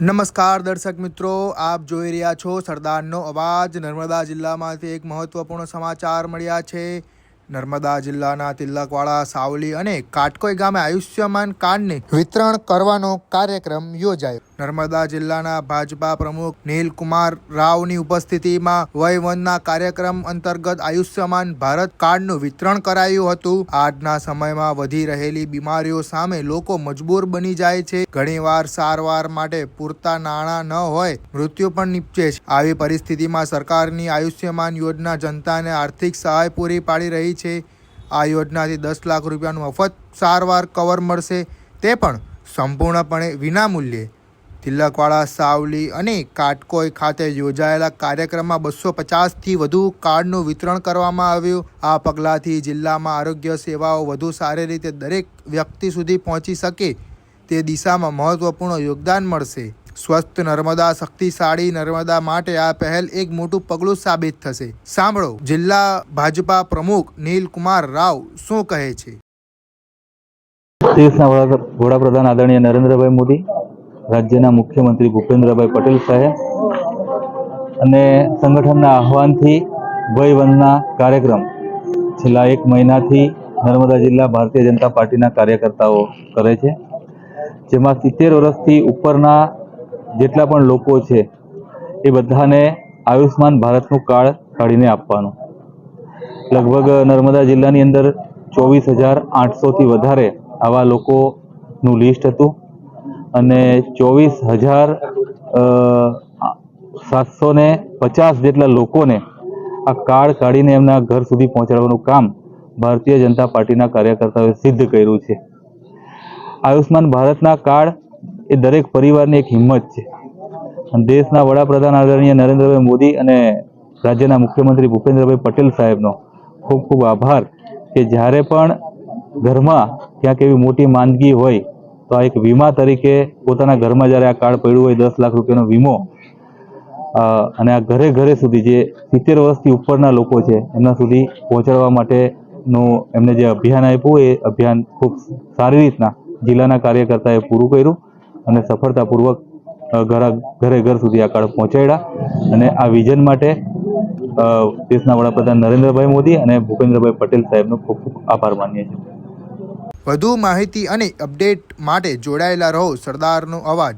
નમસ્કાર દર્શક મિત્રો, આપ જોઈ રહ્યા છો સરદારનો અવાજ. નર્મદા જિલ્લામાંથી એક મહત્વપૂર્ણ સમાચાર મળ્યા છે. નર્મદા જિલ્લાના તિલકવાડા, સાવલી અને કાટકોઈ ગામે આયુષ્યમાન કાર્ડને વિતરણ કરવાનો કાર્યક્રમ યોજાયો. નર્મદા જિલ્લાના ભાજપા પ્રમુખ નીલકુમાર રાવની ઉપસ્થિતિમાં વયવંદના કાર્યક્રમ અંતર્ગત આયુષ્યમાન ભારત કાર્ડનું વિતરણ કરાયું હતું. આજના સમયમાં વધી રહેલી બીમારીઓ સામે લોકો મજબૂર બની જાય છે. ઘણીવાર સારવાર માટે પૂરતા નાણાં ન હોય, મૃત્યુ પણ નીપજે છે. આવી પરિસ્થિતિમાં સરકારની આયુષ્યમાન યોજના જનતાને આર્થિક સહાય પૂરી પાડી રહી છે. આ યોજનાથી દસ લાખ રૂપિયાનું મફત સારવાર કવર મળશે. તે પણ સંપૂર્ણપણે વિનામૂલ્યે. તિલકવાડા, સાવલી અને કાટકોઈ ખાતે યોજાયેલા કાર્યક્રમમાં બસો પચાસથી વધુ કાર્ડનું વિતરણ કરવામાં આવ્યું. આ પગલાંથી જિલ્લામાં આરોગ્ય સેવાઓ વધુ સારી રીતે દરેક વ્યક્તિ સુધી પહોંચી શકે તે દિશામાં મહત્વપૂર્ણ યોગદાન મળશે. સ્વસ્થ નર્મદા શક્તિશાળી નર્મદા માટે આ પહેલ એક મોટું પગલું સાબિત થશે. સાંભળો, જિલ્લા ભાજપા પ્રમુખ નીલકુમાર રાવ શું કહે છે? વડાપ્રધાન આદરણીય નરેન્દ્રભાઈ મોદી રાજ્યના મુખ્યમંત્રી ભૂપેન્દ્રભાઈ પટેલ સાહેબ અને સંગઠનના આહવાનથી વયવંદના કાર્યક્રમ છેલ્લા એક મહિનાથી નર્મદા જિલ્લા ભારતીય જનતા પાર્ટીના કાર્યકર્તાઓ કરે છે. જેમાં સિત્તેર વર્ષથી ઉપરના જેટલા પણ લોકો છે એ બધાને આયુષ્માન ભારતનું કાર્ડ કાઢીને આપવાનું. લગભગ નર્મદા જિલ્લાની અંદર ચોવીસ હજાર આઠસોથી વધારે આવા લોકોનું લિસ્ટ હતું. અને ચોવીસ હજાર સાતસો ને પચાસ જેટલા લોકોને આ કાર્ડ કાઢીને એમના ઘર સુધી પહોંચાડવાનું કામ ભારતીય જનતા પાર્ટીના કાર્યકર્તાઓએ સિદ્ધ કર્યું છે. આયુષ્માન ભારતના કાર્ડ એ દરેક પરિવારની એક હિંમત છે. દેશના વડાપ્રધાન આદરણીય નરેન્દ્રભાઈ મોદી અને રાજ્યના મુખ્યમંત્રી ભૂપેન્દ્રભાઈ પટેલ સાહેબનો ખૂબ ખૂબ આભાર કે જ્યારે પણ ઘરમાં ક્યાંક એવી મોટી માંદગી હોય તો આ એક વીમા તરીકે પોતાના ઘરમાં જ્યારે આ કાર્ડ પડ્યું હોય, દસ લાખ રૂપિયાનો વીમો અને આ ઘરે ઘરે સુધી જે સિત્તેર વર્ષથી ઉપરના લોકો છે, એમના સુધી પહોંચાડવા માટેનું એમને જે અભિયાન આપ્યું એ અભિયાન ખૂબ સારી રીતના જિલ્લાના કાર્યકર્તાએ પૂરું કર્યું અને સફળતાપૂર્વક ઘરા, ઘરે ઘર સુધી આ કાર્ડ પહોંચાડ્યા. અને આ વિઝન માટે દેશના વડાપ્રધાન નરેન્દ્રભાઈ મોદી અને ભૂપેન્દ્રભાઈ પટેલ સાહેબનો ખૂબ ખૂબ આભાર માનીએ છીએ. વધુ માહિતી અને અપડેટ માટે જોડાયેલા રહો સરદારનો અવાજ.